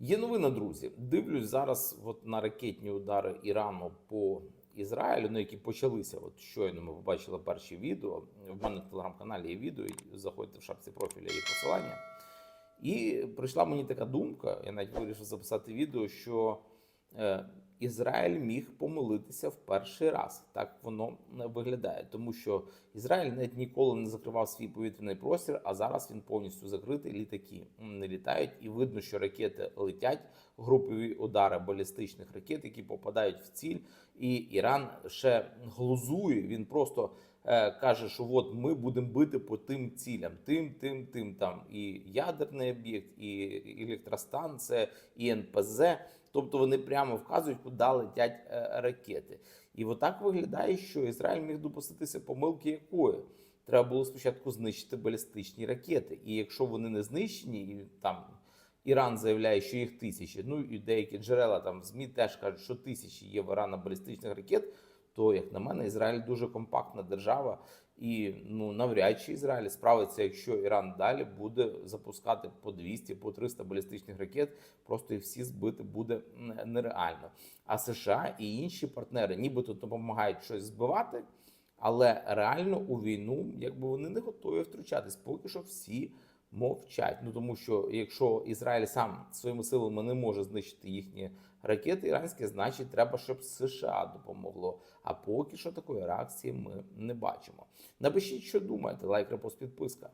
Є новина, друзі. Дивлюсь зараз от на ракетні удари Ірану по Ізраїлю, ну які почалися. От щойно ми побачили перші відео. В мене в телеграм-каналі є відео. Заходьте в шапці профіля є посилання. І прийшла мені така думка. Я навіть вирішив записати відео, що е, Ізраїль міг помилитися в перший раз. Так воно е, виглядає, тому що Ізраїль навіть ніколи не закривав свій повітряний простір, а зараз він повністю закритий. Літаки не літають, і видно, що ракети летять, групові удари балістичних ракет, які попадають в ціль. І Іран ще глузує. Він просто е, каже, що от ми будемо бити по тим цілям, тим, тим, тим там і ядерний об'єкт, і електростанція, і НПЗ. Тобто вони прямо вказують, куди летять е, ракети. І отак виглядає, що Ізраїль міг допуститися помилки якої. Треба було спочатку знищити балістичні ракети. І якщо вони не знищені, і там Іран заявляє, що їх тисячі, ну і деякі джерела там ЗМІ теж кажуть, що тисячі є в Ірана балістичних ракет. То, як на мене, Ізраїль дуже компактна держава, і ну навряд чи Ізраїль справиться, якщо Іран далі буде запускати по 200, по 300 балістичних ракет, просто їх всі збити буде нереально. А США і інші партнери, нібито допомагають щось збивати, але реально у війну, якби вони не готові втручатись, поки що всі мовчать. Ну тому що якщо Ізраїль сам своїми силами не може знищити їхні ракети іранські, значить треба, щоб США допомогло. А поки що такої реакції ми не бачимо. Напишіть, що думаєте, лайк, репост, підписка.